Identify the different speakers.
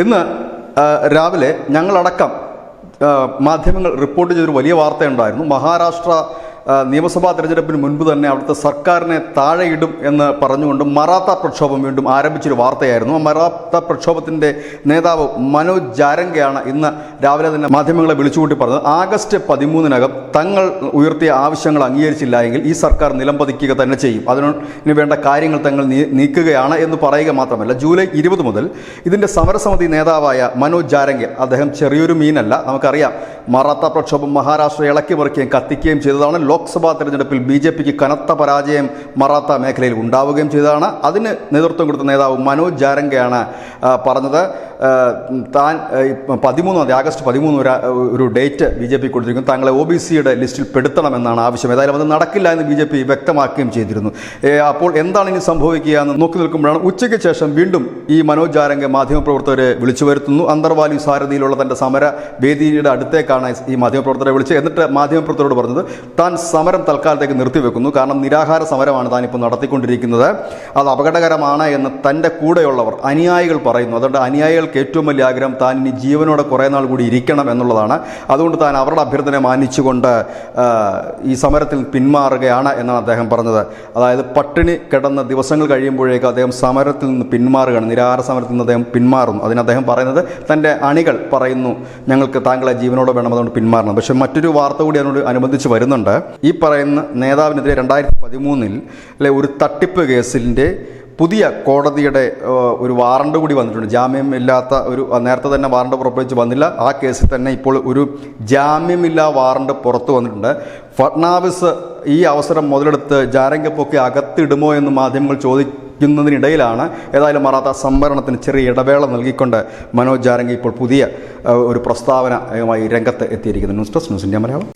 Speaker 1: ഇന്ന് രാവിലെ ഞങ്ങളടക്കം മാധ്യമങ്ങൾ റിപ്പോർട്ട് ചെയ്തൊരു വലിയ വാർത്തയുണ്ടായിരുന്നു. മഹാരാഷ്ട്ര നിയമസഭാ തെരഞ്ഞെടുപ്പിന് മുൻപ് തന്നെ അവിടുത്തെ സർക്കാരിനെ താഴെയിടും എന്ന് പറഞ്ഞുകൊണ്ട് മറാത്ത പ്രക്ഷോഭം വീണ്ടും ആരംഭിച്ചൊരു വാർത്തയായിരുന്നു. ആ മറാത്ത പ്രക്ഷോഭത്തിന്റെ നേതാവ് മനോജ് ജാരംഗയാണ് ഇന്ന് രാവിലെ തന്നെ മാധ്യമങ്ങളെ വിളിച്ചുകൂട്ടി പറഞ്ഞത്. ആഗസ്റ്റ് പതിമൂന്നിനകം തങ്ങൾ ഉയർത്തിയ ആവശ്യങ്ങൾ അംഗീകരിച്ചില്ല എങ്കിൽ ഈ സർക്കാർ നിലംപതിക്കുക തന്നെ ചെയ്യും. അതിനു വേണ്ട കാര്യങ്ങൾ തങ്ങൾ നീക്കുകയാണ് എന്ന് പറയുക മാത്രമല്ല ജൂലൈ ഇരുപത് മുതൽ ഇതിന്റെ സമരസമിതി നേതാവായ മനോജ് ജാരംഗെ അദ്ദേഹം ചെറിയൊരു മീനല്ല നമുക്കറിയാം മറാത്ത പ്രക്ഷോഭം മഹാരാഷ്ട്ര ഇളക്കി മറിക്കുകയും കത്തിക്കുകയും ചെയ്തതാണ്. ലോക്സഭാ തെരഞ്ഞെടുപ്പിൽ ബി ജെ പിക്ക് കനത്ത പരാജയം മറാത്ത മേഖലയിൽ ഉണ്ടാവുകയും ചെയ്തതാണ്. അതിന് നേതൃത്വം കൊടുത്ത നേതാവ് മനോജ് ജാരംഗയാണ് പറഞ്ഞത്. താൻ പതിമൂന്ന് മതി ആഗസ്റ്റ് പതിമൂന്ന് ഒരു ഡേറ്റ് ബി ജെ പി കൊടുത്തിരിക്കുന്നു. താങ്കളെ ഒ ബി സിയുടെ ലിസ്റ്റിൽ പെടുത്തണമെന്നാണ് ആവശ്യം. ഏതായാലും അത് നടക്കില്ല എന്ന് ബി ജെ പി വ്യക്തമാക്കുകയും ചെയ്തിരുന്നു. അപ്പോൾ എന്താണ് ഇനി സംഭവിക്കുക എന്ന് നോക്കി നിൽക്കുമ്പോഴാണ് ഉച്ചയ്ക്ക് ശേഷം വീണ്ടും ഈ മനോജ് ജാരംഗ മാധ്യമപ്രവർത്തകരെ വിളിച്ചു വരുത്തുന്നു. അന്തർവാലി സാരഥിയിലുള്ള തന്റെ സമര വേദിയുടെ അടുത്തേക്കാണ് ഈ മാധ്യമപ്രവർത്തകരെ വിളിച്ചത്. എന്നിട്ട് മാധ്യമപ്രവർത്തകരോട് പറഞ്ഞത് താൻ സമരം തൽക്കാലത്തേക്ക് നിർത്തിവെക്കുന്നു. കാരണം നിരാഹാര സമരമാണ് താനിപ്പോൾ നടത്തിക്കൊണ്ടിരിക്കുന്നത്. അത് അപകടകരമാണ് എന്ന് തന്റെ കൂടെയുള്ളവർ അനുയായികൾ പറയുന്നു. അതുകൊണ്ട് അനുയായികൾക്ക് ഏറ്റവും വലിയ ആഗ്രഹം താൻ ഇനി ജീവനോടെ കുറേ നാൾ കൂടി ഇരിക്കണം എന്നുള്ളതാണ്. അതുകൊണ്ട് താൻ അവരുടെ അഭ്യർത്ഥന മാനിച്ചുകൊണ്ട് ഈ സമരത്തിൽ പിന്മാറുകയാണ് എന്നാണ് അദ്ദേഹം പറഞ്ഞത്. അതായത് പട്ടിണി കിടന്ന ദിവസങ്ങൾ കഴിയുമ്പോഴേക്കും അദ്ദേഹം സമരത്തിൽ നിന്ന് പിന്മാറുകയാണ്. നിരാഹാര സമരത്തിൽ നിന്ന് അദ്ദേഹം പിന്മാറുന്നു. അതിന് അദ്ദേഹം പറയുന്നത് തന്റെ അണികൾ പറയുന്നു ഞങ്ങൾക്ക് താങ്കളെ ജീവനോടെ വേണം അതുകൊണ്ട് പിന്മാറണം. പക്ഷേ മറ്റൊരു വാർത്ത കൂടി അതിനോട് അനുബന്ധിച്ച് വരുന്നുണ്ട്. ഈ പറയുന്ന നേതാവിനെതിരെ രണ്ടായിരത്തി പതിമൂന്നിൽ അല്ലെ ഒരു തട്ടിപ്പ് കേസിന്റെ പുതിയ കോടതിയുടെ ഒരു വാറണ്ട് കൂടി വന്നിട്ടുണ്ട്. ജാമ്യം ഇല്ലാത്ത ഒരു നേരത്തെ തന്നെ വാറണ്ട് പുറപ്പെടുവിച്ച് വന്നില്ല. ആ കേസിൽ തന്നെ ഇപ്പോൾ ഒരു ജാമ്യമില്ലാ വാറണ്ട് പുറത്തു വന്നിട്ടുണ്ട്. ഫട്നാവിസ് ഈ അവസരം മുതലെടുത്ത് ജാരംഗപ്പൊക്കെ അകത്തിടുമോ എന്ന് മാധ്യമങ്ങൾ ചോദിക്കുന്നതിനിടയിലാണ് ഏതായാലും മറാത്ത സംവരണത്തിന് ചെറിയ ഇടവേള നൽകിക്കൊണ്ട് മനോജ് ജാരംഗി ഇപ്പോൾ പുതിയ ഒരു പ്രസ്താവനയുമായി രംഗത്ത് എത്തിയിരിക്കുന്നു. News desk news India Malayalam.